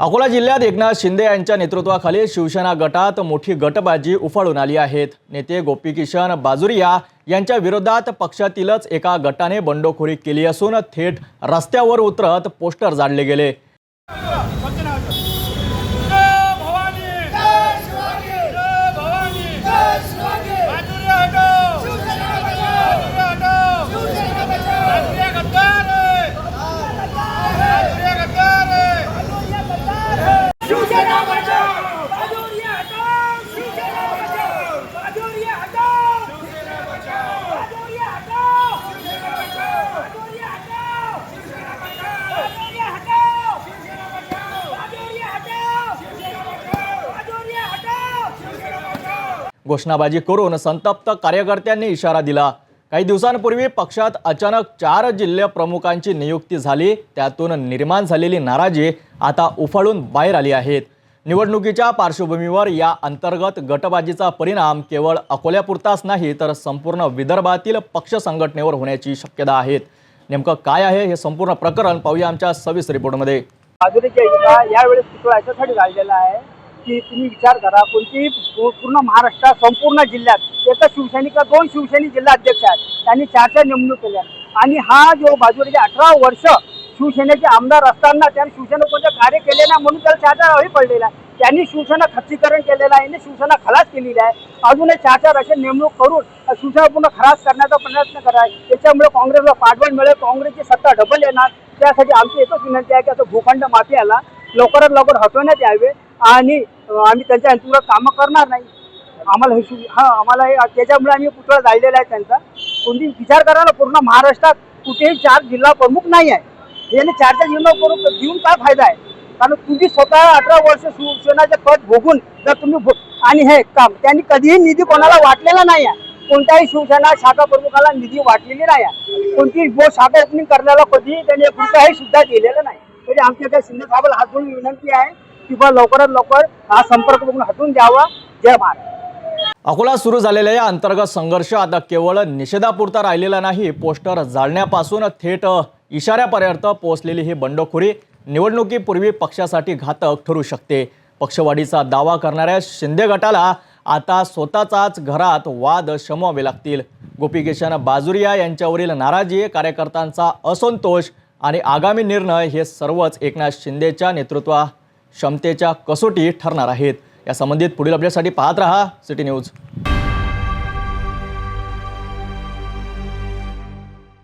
अकोला जिल्ह्यात एकनाथ शिंदे यांच्या नेतृत्वाखाली शिवसेना गटात मोठी गटबाजी उफाळून आली आहेत. नेते गोपीकिशन बाजुरिया यांच्या विरोधात पक्षातीलच एका गटाने बंडखोरी केली असून थेट रस्त्यावर उतरत पोस्टर जाळले गेले जय भवानी जय शिवाजी जय भवानी जय शिवाजी बाजूला हटो शिवसेना बचाओ बाजूला हटो शिवसेना बचाओ बाजूला गद्दार है बाजूला गद्दार है शिवसेना बचाओ बाजूला हटो शिवसेना बचाओ बाजूला हटो शिवसेना बचाओ बाजूला हटो शिवसेना बचाओ बाजूला हटो शिवसेना बचाओ बाजूला हटो शिवसेना बचाओ बाजूला हटो शिवसेना बचाओ बाजूला हटो शिवसेना बचाओ घोषणाबाजी करून संतप्त कार्यकर्त्यांनी इशारा दिला. काही दिवसांपूर्वी पक्षात अचानक चार जिल्हा प्रमुखांची नियुक्ती झाली. त्यातून निर्माण झालेली नाराजी आता उफाळून बाहेर आली आहेत. निवडणुकीच्या पार्श्वभूमीवर या अंतर्गत गटबाजीचा परिणाम केवळ अकोल्यापुरताच नाही तर संपूर्ण विदर्भातील पक्ष संघटनेवर होण्याची शक्यता आहेत नेमकं काय आहे हे संपूर्ण प्रकरण पाहूया आमच्या सविस्तर रिपोर्टमध्ये. बाजूच्या युवा यावेळेस याच्यासाठी झालेला आहे की तुम्ही विचार करा कोणती पूर्ण महाराष्ट्रात संपूर्ण जिल्ह्यात एका शिवसैनिक दोन शिवसैनिक जिल्हा अध्यक्ष आहेत त्यांनी चार चार नेमणूक केल्या आणि हा जो बाजूला अठरा वर्ष शिवसेनेचे आमदार असताना त्याने शिवसेना कोणतं कार्य केले नाही म्हणून त्याला चार चार हवी पडलेला आहे. त्यांनी शिवसेना खच्चीकरण केलेलं आहे यांनी शिवसेना खलास केलेली आहे. अजूनही चार चार असे नेमणूक करून शिवसेना पूर्ण खलास करण्याचा प्रयत्न कराय त्याच्यामुळे काँग्रेसला पाठबळ मिळेल काँग्रेसची सत्ता डबल येणार. त्यासाठी आमची एकच विनंती आहे की असं भूखंड माफियाला लवकरात लवकर हटवण्यात यावे आणि आम्ही त्यांच्या अंतिमवर कामं करणार नाही. आम्हाला हे हा आम्हाला हे त्याच्यामुळे आम्ही पुतळा जाळलेला आहे त्यांचा. कोणती विचार करा ना पूर्ण महाराष्ट्रात कुठेही चार जिल्हा प्रमुख नाही आहे. याने चार चार जिल्हा प्रमुख देऊन काय फायदा आहे? कारण तुम्ही स्वतः अठरा वर्ष शिवसेनाचे पद भोगून जर तुम्ही भो- आणि हे काम त्यांनी कधीही निधी कोणाला वाटलेला नाही आहे. कोणत्याही शिवसेना शाखा प्रमुखाला निधी वाटलेली नाही आहे. कोणतीही बो शाखा ओपनिंग करण्याला कधीही त्यांनी एक सुद्धा दिलेलं नाही. तरी आमच्या त्या शिंदे साहेबाला हात जोडून विनंती आहे किंवा लवकरात लवकर हा संपर्क बघून द्यावा. जय महाराज अकोला सुरू झालेल्या या अंतर्गत संघर्ष आता केवळ निषेधापुरता राहिलेला नाही पोस्टर जाळण्यापासून थेट इशाऱ्यापर्यंत पोहोचलेली ही बंडखोरी निवडणुकीपूर्वी पक्षासाठी घातक ठरू शकते. पक्षवाढीचा दावा करणाऱ्या शिंदे गटाला आता स्वतःचाच घरात वाद शमवावे लागतील. गोपीकिशन बाजुरिया यांच्यावरील नाराजी कार्यकर्त्यांचा असंतोष आणि आगामी निर्णय हे सर्वच एकनाथ शिंदेच्या नेतृत्वा क्षमतेच्या कसोटी ठरणार आहेत. या संबंधित पुढील अपडेटसाठी पाहत रहा सिटी न्यूज